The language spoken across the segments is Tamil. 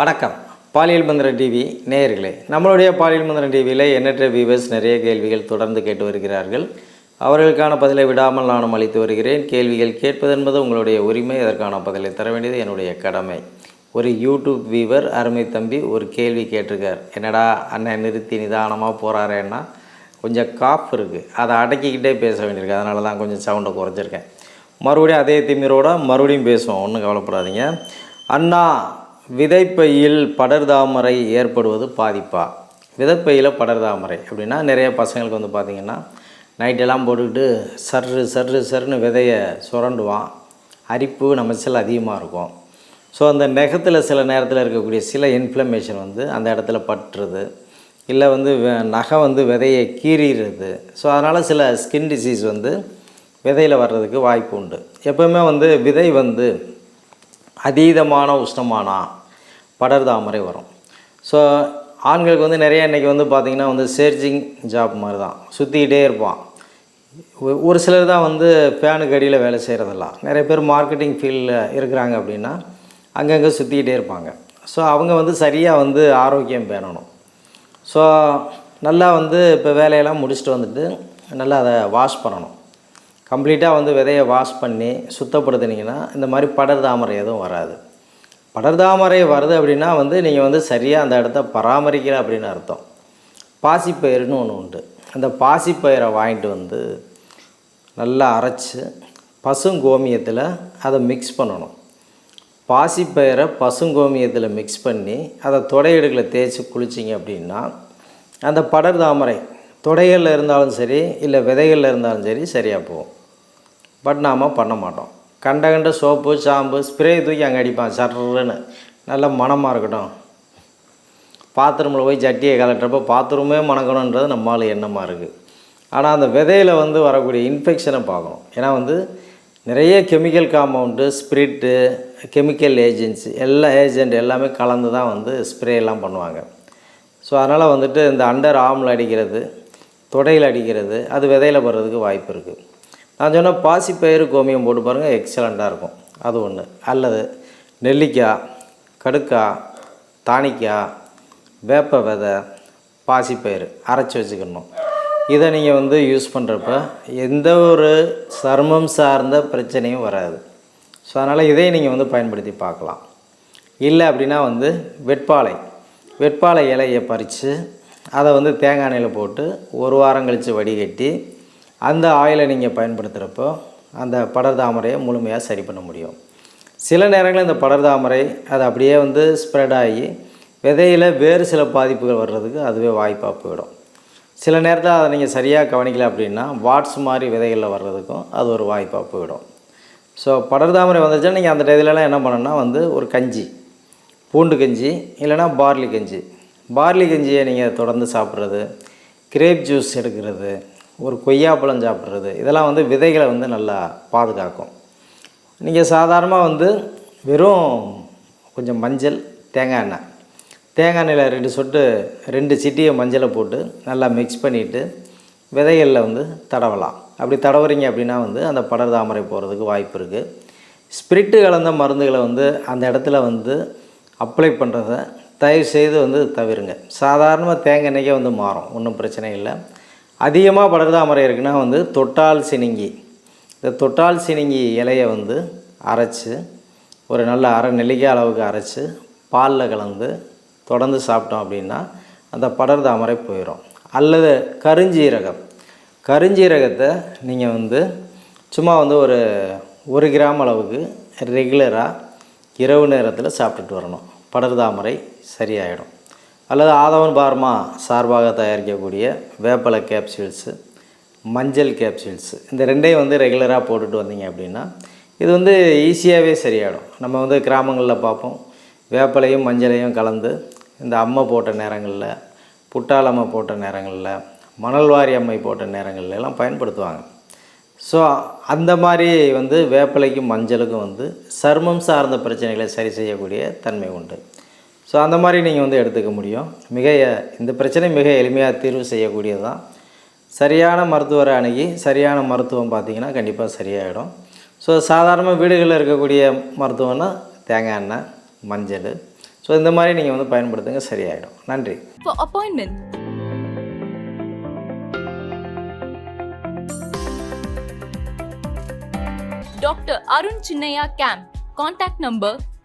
வணக்கம். பாலியல் மந்திரம் டிவி நேயர்களே நம்மளுடைய பாலியல் மந்திரம் டிவியில் எண்ணற்ற வியூவர்ஸ் நிறைய கேள்விகள் தொடர்ந்து கேட்டு வருகிறார்கள். அவர்களுக்கான பதிலை விடாமல் நானும் அளித்து வருகிறேன். கேள்விகள் கேட்பது என்பது உங்களுடைய உரிமை. அதற்கான பதிலை தர வேண்டியது என்னுடைய கடமை. ஒரு யூடியூப் வியூவர் அருமை தம்பி ஒரு கேள்வி கேட்டிருக்கார். என்னடா அண்ணன் நிறுத்தி நிதானமாக போகிறாரேன்னா கொஞ்சம் காஃப் இருக்குது அதை அடக்கிக்கிட்டே பேச வேண்டியிருக்கு. அதனால தான் கொஞ்சம் சவுண்டை குறைஞ்சிருக்கேன் மறுபடியும் அதே திமிரோட மறுபடியும் பேசுவோம். ஒன்றும் கவலைப்படாதீங்க. அண்ணா விதைப்பையில் படர்தாமரை ஏற்படுவது பாதிப்பா? விதைப்பையில் படர்தாமரை அப்படின்னா நிறைய பசங்களுக்கு வந்து பார்த்திங்கன்னா நைட்டெல்லாம் போட்டுக்கிட்டு சர்ரு சர்ரு சர்ருன்னு விதையை சுரண்டுவான். அரிப்பு நமச்சல் அதிகமாக இருக்கும். ஸோ அந்த நெகத்தில் சில நேரத்தில் இருக்கக்கூடிய சில இன்ஃப்ளமேஷன் வந்து அந்த இடத்துல பட்டுறது இல்லை வந்து நகை வந்து விதையை கீறிடுறது ஸோ அதனால் சில ஸ்கின் டிசீஸ் வந்து விதையில் வர்றதுக்கு வாய்ப்பு உண்டு. எப்போவுமே வந்து விதை வந்து அதீதமான உஷ்ணமானா படர்தாமரை வரும். ஸோ ஆண்களுக்கு வந்து நிறைய இன்றைக்கி வந்து பார்த்திங்கன்னா வந்து சேர்ஜிங் ஜாப் மாதிரி தான் சுற்றிக்கிட்டே இருப்பான் ஒரு சிலர் தான் வந்து ஃபேனுக்கு அடியில் வேலை செய்கிறதெல்லாம் நிறைய பேர் மார்க்கெட்டிங் ஃபீல்டில் இருக்கிறாங்க அப்படின்னா அங்கங்கே சுற்றிக்கிட்டே இருப்பாங்க. ஸோ அவங்க வந்து சரியாக வந்து ஆரோக்கியம் பேணணும். ஸோ நல்லா வந்து இப்போ வேலையெல்லாம் முடிச்சுட்டு வந்துட்டு நல்லா அதை வாஷ் பண்ணணும். கம்ப்ளீட்டாக வந்து விதையை வாஷ் பண்ணி சுத்தப்படுத்துனீங்கன்னா இந்த மாதிரி படர் தாமரை எதுவும் வராது. படர்தாமரை வருது அப்படின்னா வந்து நீங்கள் வந்து சரியாக அந்த இடத்த பராமரிக்கிற அப்படின்னு அர்த்தம். பாசிப்பயிறுன்னு ஒன்று உண்டு. அந்த பாசிப்பயிரை வாங்கிட்டு வந்து நல்லா அரைச்சி பசுங்கோமியத்தில் அதை மிக்ஸ் பண்ணணும். பாசிப்பயிரை பசுங்கோமியத்தில் மிக்ஸ் பண்ணி அதை தொடையிடுகளை தேய்ச்சி குளிச்சிங்க அப்படின்னா அந்த படர் தாமரை தொடைகளில் இருந்தாலும் சரி இல்லை விதைகளில் இருந்தாலும் சரி சரியாக போகும். பட் நாம் பண்ண மாட்டோம். கண்ட கண்ட சோப்பு ஷாம்பு ஸ்ப்ரே தூக்கி அங்கே அடிப்பான் சர்ன்னு நல்ல மணமாக இருக்கட்டும். பாத்ரூமில் போய் சட்டியை கலட்டுறப்போ பாத்ரூமே மணக்கணுன்றது நம்மளால் எண்ணமாக இருக்குது ஆனால் அந்த விதையில் வந்து வரக்கூடிய இன்ஃபெக்ஷனை பார்க்கணும். ஏன்னா வந்து நிறைய chemical compound spirit chemical agency எல்லா ஏஜென்ட் எல்லாமே கலந்து தான் வந்து ஸ்ப்ரே எல்லாம் பண்ணுவாங்க. ஸோ அதனால் வந்துட்டு இந்த அண்டர் ஆர்மில் அடிக்கிறது தொடையில் அடிக்கிறது அது விதையில் வர்றதுக்கு வாய்ப்பு இருக்குது நான் சொன்ன பாசிப்பயிறு கோமியம் போட்டு பாருங்கள் எக்ஸலண்ட்டாக இருக்கும். அது ஒன்று அல்லது நெல்லிக்காய் கடுக்காய் தானிக்காய் வேப்ப விதை பாசிப்பயிறு அரைச்சி வச்சுக்கணும். இதை நீங்கள் வந்து யூஸ் பண்ணுறப்ப எந்த ஒரு சருமம் சார்ந்த பிரச்சனையும் வராது. ஸோ அதனால் இதை நீங்கள் வந்து பயன்படுத்தி பார்க்கலாம். இல்லை அப்படின்னா வந்து வெட்பாலை. வெட்பாலை இலையை பறித்து அதை வந்து தேங்காய் எண்ணெயில் போட்டு ஒரு வாரம் கழித்து வடிகட்டி அந்த ஆயிலை நீங்கள் பயன்படுத்துகிறப்போ அந்த படர் தாமரையை முழுமையாக சரி பண்ண முடியும். சில நேரங்களில் இந்த படர் தாமரை அது அப்படியே வந்து ஸ்ப்ரெட் ஆகி விதையில் வேறு சில பாதிப்புகள் வர்றதுக்கு அதுவே வாய்ப்பாக போயிடும். சில நேரத்தில் அதை நீங்கள் சரியாக கவனிக்கல அப்படின்னா வாட்ஸ் மாதிரி விதைகளில் வர்றதுக்கும் அது ஒரு வாய்ப்பாக போயிடும். ஸோ படர் தாமரை வந்துச்சுன்னா நீங்கள் அந்த டயத்துலலாம் என்ன பண்ணணும்னா வந்து ஒரு கஞ்சி பூண்டு கஞ்சி இல்லைன்னா பார்லி கஞ்சி. பார்லி கஞ்சியை நீங்கள் தொடர்ந்து சாப்பிட்றது கிரேப் ஜூஸ் எடுக்கிறது ஒரு கொய்யாப்பழம் சாப்பிட்றது. இதெல்லாம் வந்து விதைகளை வந்து நல்லா பாதுகாக்கும். நீங்கள் சாதாரணமாக வந்து வெறும் கொஞ்சம் மஞ்சள் தேங்காய் எண்ணெய். தேங்காய் எண்ணெயில் ரெண்டு சொட்டு ரெண்டு சிட்டியை மஞ்சளை போட்டு நல்லா மிக்ஸ் பண்ணிவிட்டு விதைகளில் வந்து தடவலாம். அப்படி தடவுறீங்க அப்படின்னா வந்து அந்த படர் தாமரை போகிறதுக்கு வாய்ப்பு இருக்குது ஸ்பிரிட்டு கலந்த மருந்துகளை வந்து அந்த இடத்துல வந்து அப்ளை பண்ணுறத தயவு செய்து வந்து தவிருங்க. சாதாரணமாக தேங்காய் எண்ணெய்க்கே வந்து மாறும். ஒன்றும் பிரச்சனை இல்லை. அதிகமாக படர்தாமரை இருக்குன்னா வந்து தொட்டால் சினிங்கி. இந்த தொட்டால் சினிங்கி இலையை வந்து அரைச்சி ஒரு நல்ல அரை நெல்லிக்காய் அளவுக்கு அரைச்சி பாலில் கலந்து தொடர்ந்து சாப்பிட்டோம் அப்படின்னா அந்த படர்தாமரை போயிடும் அல்லது கருஞ்சீரகம். கருஞ்சீரகத்தை நீங்கள் வந்து சும்மா வந்து ஒரு ஒரு கிராம் அளவுக்கு ரெகுலராக இரவு நேரத்தில் சாப்பிட்டுட்டு வரணும். படர்தாமரை சரியாயிடும். அல்லது ஆதவன் பார்மா சார்பாக தயாரிக்கக்கூடிய வேப்பலை கேப்சூல்ஸு மஞ்சள் கேப்சூல்ஸு இந்த ரெண்டையும் வந்து ரெகுலராக போட்டுட்டு வந்தீங்க அப்படின்னா இது வந்து ஈஸியாகவே சரியாயிடும். நம்ம வந்து கிராமங்களில் பார்ப்போம். வேப்பலையும் மஞ்சளையும் கலந்து இந்த அம்மை போட்ட நேரங்களில் புட்டாலம்மை போட்ட நேரங்களில் மணல்வாரி அம்மை போட்ட நேரங்கள்ல எல்லாம் பயன்படுத்துவாங்க. ஸோ அந்த மாதிரி வந்து வேப்பிலைக்கும் மஞ்சளுக்கும் வந்து சருமம் சார்ந்த பிரச்சனைகளை சரி செய்யக்கூடிய தன்மை உண்டு. ஸோ அந்த மாதிரி நீங்கள் வந்து எடுத்துக்க முடியும். மிக இந்த பிரச்சனை மிக எளிமையாக தீர்வு செய்யக்கூடியது தான் சரியான மருத்துவரை அணுகி சரியான மருத்துவம் பார்த்தீங்கன்னா கண்டிப்பாக சரியாயிடும். ஸோ சாதாரணமாக வீடுகளில் இருக்கக்கூடிய மருத்துவம்னா தேங்காய் எண்ணெய் மஞ்சள். ஸோ இந்த மாதிரி நீங்கள் வந்து பயன்படுத்துங்க சரியாயிடும். நன்றி. For appointment, Dr. Arun Chinnaya Camp. Contact number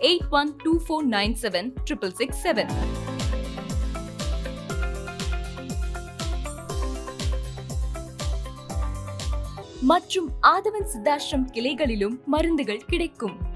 eight one two four nine seven triple six seven மற்றும் ஆதவன் சித்தாஷ்ரம் கிளைகளிலும் மருந்துகள் கிடைக்கும்.